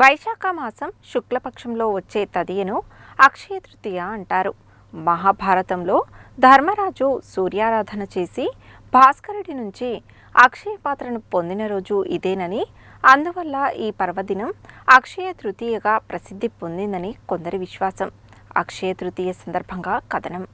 వైశాఖ మాసం శుక్లపక్షంలో వచ్చే తదియను అక్షయ తృతీయ అంటారు. మహాభారతంలో ధర్మరాజు సూర్యారాధన చేసి భాస్కరుడి నుంచి అక్షయ పాత్రను పొందిన రోజు ఇదేనని అందువల్ల ఈ పర్వదినం అక్షయ తృతీయగా ప్రసిద్ధి పొందిందని కొందరి విశ్వాసం. అక్షయ తృతీయ సందర్భంగా కథనం.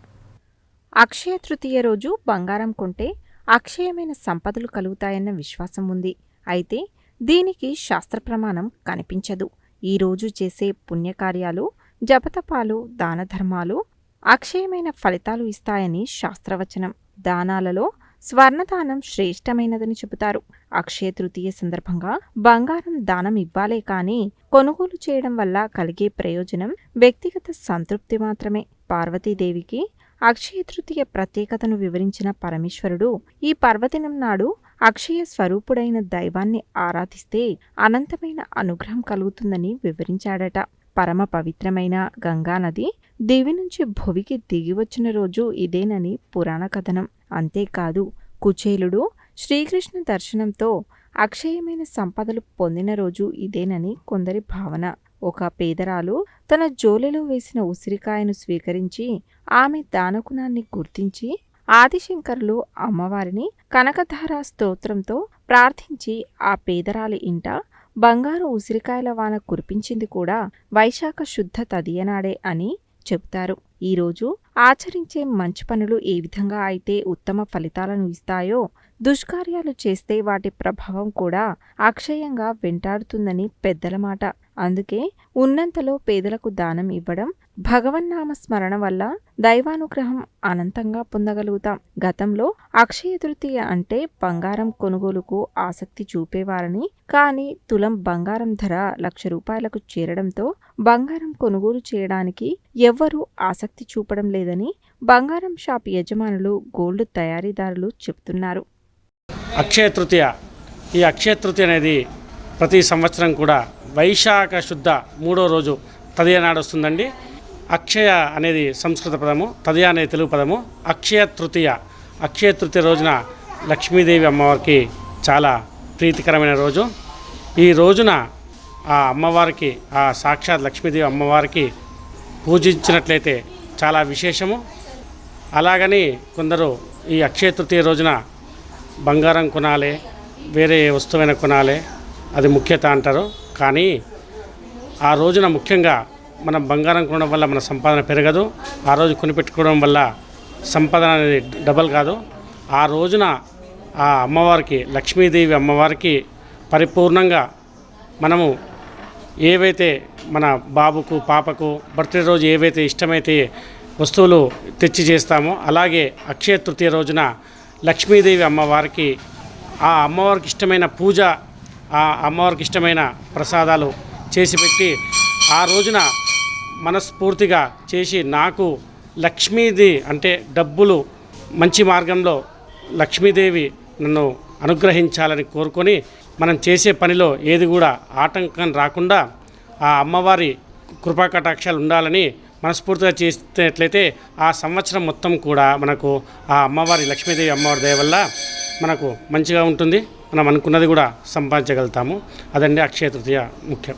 అక్షయ తృతీయ రోజు బంగారం కొంటే అక్షయమైన సంపదలు కలుగుతాయన్న విశ్వాసం ఉంది. అయితే దీనికి శాస్త్ర ప్రమాణం కనిపించదు. ఈ రోజు చేసే పుణ్యకార్యాలు జపతపాలు దానధర్మాలు అక్షయమైన ఫలితాలు ఇస్తాయని శాస్త్రవచనం. దానాలలో స్వర్ణదానం శ్రేష్టమైనదని చెబుతారు. అక్షయ తృతీయ సందర్భంగా బంగారం దానం ఇవ్వాలే కానీ కొనుగోలు చేయడం వల్ల కలిగే ప్రయోజనం వ్యక్తిగత సంతృప్తి మాత్రమే. పార్వతీదేవికి అక్షయ తృతీయ ప్రత్యేకతను వివరించిన పరమేశ్వరుడు ఈ పర్వదినం నాడు అక్షయ స్వరూపుడైన దైవాన్ని ఆరాధిస్తే అనంతమైన అనుగ్రహం కలుగుతుందని వివరించాడట. పరమ పవిత్రమైన గంగానది దేవి నుంచి భువికి దిగివచ్చిన రోజు ఇదేనని పురాణ కథనం. అంతేకాదు కుచేలుడు శ్రీకృష్ణ దర్శనంతో అక్షయమైన సంపదలు పొందిన రోజు ఇదేనని కొందరి భావన. ఒక పేదరాలు తన జోలెలో వేసిన ఉసిరికాయను స్వీకరించి ఆమె దానకుణాన్ని గుర్తించి ఆదిశంకరులు అమ్మవారిని కనకధార స్తోత్రంతో ప్రార్థించి ఆ పేదరాలి ఇంట బంగారు ఉసిరికాయల వాన కురిపించింది కూడా వైశాఖ శుద్ధ తదియనాడే అని చెబుతారు. ఈరోజు ఆచరించే మంచి పనులు ఏ విధంగా అయితే ఉత్తమ ఫలితాలను ఇస్తాయో దుష్కార్యాలు చేస్తే వాటి ప్రభావం కూడా అక్షయంగా వెంటాడుతుందని పెద్దల మాట. అందుకే ఉన్నంతలో పేదలకు దానం ఇవ్వడం భగవన్నామ స్మరణ వల్ల దైవానుగ్రహం అనంతంగా పొందగలుగుతాం. గతంలో అక్షయ తృతీయ అంటే బంగారం కొనుగోలుకు ఆసక్తి చూపేవారని కానీ తులం బంగారం ధర లక్ష రూపాయలకు చేరడంతో బంగారం కొనుగోలు చేయడానికి ఎవ్వరూ ఆసక్తి చూపడం లేదని బంగారం షాప్ యజమానులు గోల్డ్ తయారీదారులు చెబుతున్నారు అక్షయ తృతీయ. ఈ అక్షయ తృతీయ అనేది ప్రతి సంవత్సరం కూడా వైశాఖ శుద్ధ మూడో రోజు తదియ నాడు వస్తుందండి. అక్షయ అనేది సంస్కృత పదము తదియ అనేది తెలుగు పదము అక్షయ తృతీయ. అక్షయ తృతీయ రోజున లక్ష్మీదేవి అమ్మవారికి చాలా ప్రీతికరమైన రోజు. ఈ రోజున ఆ అమ్మవారికి ఆ సాక్షాత్ లక్ష్మీదేవి అమ్మవారికి పూజించినట్లయితే చాలా విశేషము. అలాగని కొందరు ఈ అక్షయ తృతీయ రోజున బంగారం కొనాలి వేరే వస్తువైన కొనాలి అది ముఖ్యత అంటారు. కానీ ఆ రోజున ముఖ్యంగా మనం బంగారం కొనడం వల్ల మన సంపాదన పెరగదు. ఆ రోజు కొనిపెట్టుకోవడం వల్ల సంపాదన అనేది డబల్ కాదు. ఆ రోజున ఆ అమ్మవారికి లక్ష్మీదేవి అమ్మవారికి పరిపూర్ణంగా మనము ఏవైతే మన బాబుకు పాపకు బర్త్డే రోజు ఏవైతే ఇష్టమైతే వస్తువులు తెచ్చి చేస్తామో అలాగే అక్షయ తృతీయ రోజున లక్ష్మీదేవి అమ్మవారికి ఆ అమ్మవారికి ఇష్టమైన పూజ ఆ అమ్మవారికి ఇష్టమైన ప్రసాదాలు చేసి పెట్టి ఆ రోజున మనస్ఫూర్తిగా చేసి నాకు లక్ష్మీది అంటే డబ్బులు మంచి మార్గంలో లక్ష్మీదేవి నన్ను అనుగ్రహించాలని కోరుకొని మనం చేసే పనిలో ఏది కూడా ఆటంకం రాకుండా ఆ అమ్మవారి కృపా కటాక్షాలు ఉండాలని మనస్ఫూర్తిగా చేసినట్లయితే ఆ సంవత్సరం మొత్తం కూడా మనకు ఆ అమ్మవారి లక్ష్మీదేవి అమ్మవారి దయ వల్ల మనకు మంచిగా ఉంటుంది. మనం అనుకున్నది కూడా సంపాదించగలుగుతాము. అదండి అక్షయ తృతీయ ముఖ్యం.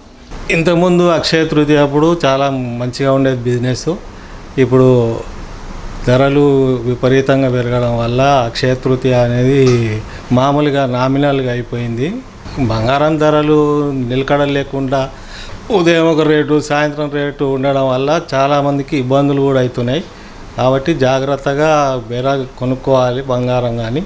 ఇంతకుముందు అక్షయ తృతీయ అప్పుడు చాలా మంచిగా ఉండేది బిజినెస్. ఇప్పుడు ధరలు విపరీతంగా పెరగడం వల్ల అక్షయ తృతీయ అనేది మామూలుగా నామినల్గా అయిపోయింది. బంగారం ధరలు నిలకడ లేకుండా ఉదయం ఒక రేటు సాయంత్రం రేటు ఉండడం వల్ల చాలామందికి ఇబ్బందులు కూడా అవుతున్నాయి. కాబట్టి జాగ్రత్తగా బేరా కొనుక్కోవాలి బంగారం కానీ